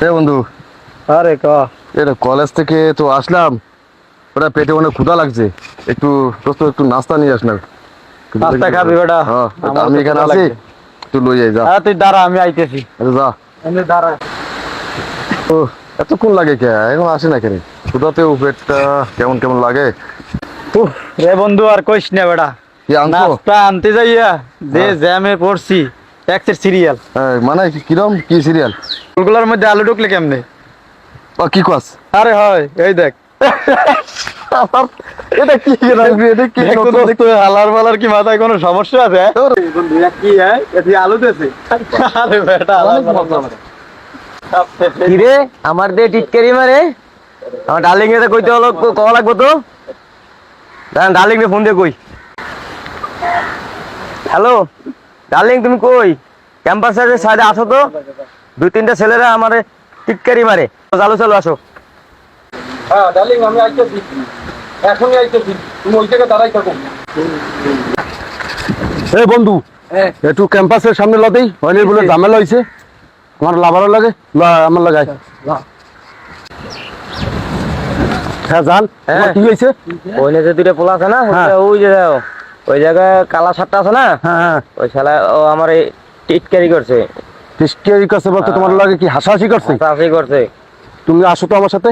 এ বন্ধু। আরে ক। এটা কলেজ থেকে তো আসলাম। ওটা পেটে অনেক ক্ষুধা লাগছে। একটু দোস্ত একটু নাস্তা নিয়ে আস নাস্তা খাবি বেটা? হ্যাঁ, আমি এখানে আছি। তুই লই যাই যা। তুই দাঁড়া আমি আইতেছি। যা। এমনি দাঁড়া। ও এতক্ষণ লাগে কে? এখন আসে না কেন? ক্ষুধাতেও পেটটা কেমন কেমন লাগে? রে বন্ধু আর কইস না বেটা। নাস্তা আনতে যাইয়া যে হ্যাঁ। জ্যামে পড়ছি ট্যাক্সের সিরিয়াল। মানে কি- কিরম? কি সিরিয়াল? ফুলগুলোর মধ্যে আলু ঢুকলে কেমনে? ও কি কস? আরে হয় এই দেখ। এটা কি এটা কি দেখ তো নতুন দোস্ত, হালার মালার কি মাথায় কোনো সমস্যা আছে? হ্যাঁ? কি এটি আলু দেছে আরে বেটা। কিরে আমার টিটকারি মারে? আমার ডার্লিং এর কইতে হলো কওয়া লাগবো তো? ডার্লিং ফোন দিয়ে কই। হ্যালো? ডার্লিং তুমি কই? ক্যাম্পাসের সাইডে আসো তো? দুই তিনটা ছেলেরা আমার টিটকারি মারে। চালু চালু আসো। হ্যাঁ ডার্লিং আমি আইতেছি। এখনই আইতেছি। তুমি ওই জায়গায় দাঁড়াই থাকো। এই বন্ধু হ্যাঁ। একটু ক্যাম্পাসের সামনে লতেই অনেক বলে ঝামেলা হয়েছে আমার লাভারও লাগে আমার লাগাই হ্যাঁ জান হ্যাঁ। কি হয়েছে ওই যে দুইটা পোলা আছে না হ্যাঁ। ওই যে ওই জায়গায় কালা সাতটা আছে না? হ্যাঁ ওই শালা ও আমার এই টিটকারি করছে। টিস্কেরি কাছে বলতে তোমার লাগে কি হাসাহাসি করছে? হাসাহাসি করছে। তুমি আসো তো আমার সাথে।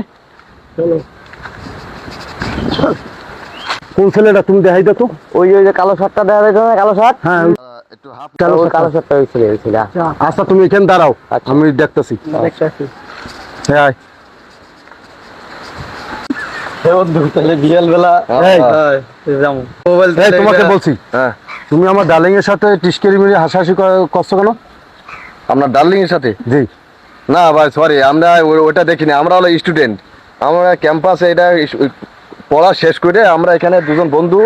কোন ছেলেটা তুমি দেখাই দাও তো। ওই ওই যে কালো শার্টটা দেখা যাচ্ছে না কালো শার্ট। হ্যাঁ। একটু হাফ কালো কালো শার্টটা ওই ছেলে ওই ছেলে আচ্ছা। তুমি এখানে দাঁড়াও। আচ্ছা। আমি দেখতেছি। হ্যাঁ। আয়। হে বন্ধু তাহলে বিয়াল বেলা এই। যাব। মোবাইল এই তোমাকে বলছি। হ্যাঁ। তুমি আমার ডার্লিং এর সাথে টিস্কেরি মিরি হাসাহাসি করছ কেন? আপনার ডার্লিং এর সাথে? জি। না ভাই সরি আমরা ওটা দেখিনি আমরা হলো স্টুডেন্ট আমরা ক্যাম্পাসে এটা পড়া শেষ করে আমরা এখানে দুজন বন্ধু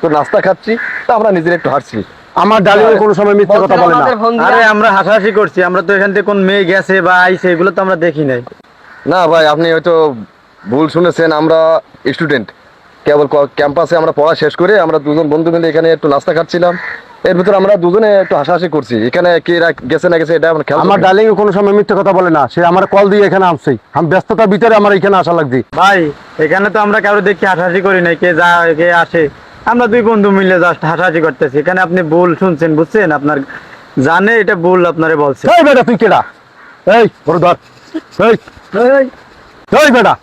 তো নাস্তা খাচ্ছি তো আমরা নিজের একটু হাঁটছি। আমার ডার্লিং এর কোনো সময় মিথ্যে কথা বলে না। আরে আমরা হাসাহাসি করছি আমরা তো এখান থেকে কোন মেয়ে গেছে বা আইছে এগুলো তো আমরা দেখি নাই। না ভাই আপনি হয়তো ভুল শুনেছেন আমরা স্টুডেন্ট কেবল ক্যাম্পাসে আমরা পড়া শেষ করে আমরা দুজন বন্ধু মিলে এখানে একটু নাস্তা খাচ্ছিলাম। এর ভিতরে আমরা দুজনে একটু হাসাহাসি করছি। এখানে কে গেছে না গেছে এটা আমরা খেয়াল আমার। ডার্লিং কোনো সময় মিথ্যে কথা বলে না। সে আমার কল দিয়ে এখানে আসছে। আমি ব্যস্ততার ভিতরে আমার এখানে আসা লাগছে ভাই এখানে তো আমরা কারও দেখি হাসাহাসি করি নাই কে যা কে আসে। আমরা দুই বন্ধু মিলে জাস্ট হাসাহাসি করতেছি। এখানে আপনি ভুল শুনছেন বুঝছেন? আপনার জানে এটা ভুল আপনারে বলছে। এই বেটা তুই কেডা? এই বড় ধর এই এই। এই বেটা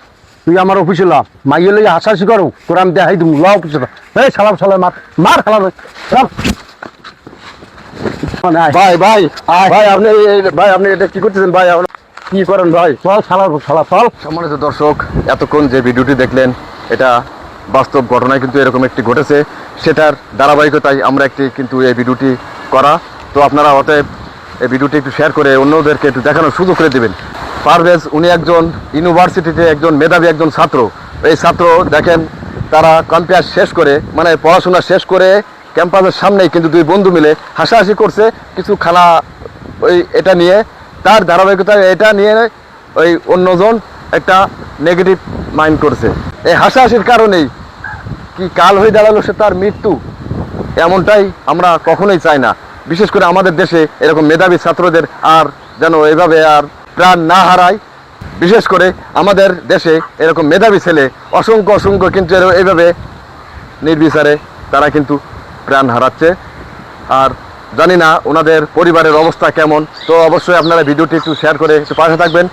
তুই আমার অফিসে লাভ মাইয়ে লইয়া হাসাহাসি করো। তোর আমি দেখাই দিম। ল অফিসে। এই সালাম সালাম মার। মার খালাম ভাই ভাই ভাই আপনি ভাই আপনি এটা কি করতেছেন? ভাই কি করেন ভাই? চল সালাম সালা চল। সম্মানিত দর্শক এতক্ষণ যে ভিডিওটি দেখলেন এটা বাস্তব ঘটনায় কিন্তু এরকম একটি ঘটেছে। সেটার ধারাবাহিকতায় আমরা একটি কিন্তু এই ভিডিওটি করা। তো আপনারা অতএব এই ভিডিওটি একটু শেয়ার করে অন্যদেরকে একটু দেখানোর সুযোগ করে দেবেন। পারভেজ উনি একজন ইউনিভার্সিটিতে একজন মেধাবী একজন ছাত্র। এই ছাত্র দেখেন তারা কম্পিয়ার শেষ করে মানে পড়াশোনা শেষ করে ক্যাম্পাসের সামনেই কিন্তু দুই বন্ধু মিলে হাসাহাসি করছে, কিছু খানা ওই এটা নিয়ে। তার ধারাবাহিকতায় এটা নিয়ে ওই অন্যজন একটা নেগেটিভ মাইন্ড করছে। এই হাসাহাসির কারণেই কি কাল হয়ে দাঁড়াল সে তার মৃত্যু? এমনটাই আমরা কখনোই চাই না। বিশেষ করে আমাদের দেশে এরকম মেধাবী ছাত্রদের আর যেন এভাবে আর প্রাণ না হারায়। বিশেষ করে আমাদের দেশে এরকম মেধাবী ছেলে অসংখ্য অসংখ্য কিন্তু এইভাবে নির্বিচারে তারা কিন্তু প্রাণ হারাচ্ছে। আর জানি না ওনাদের পরিবারের অবস্থা কেমন, তো অবশ্যই আপনারা ভিডিওটি একটু শেয়ার করে একটু পাশে থাকবেন।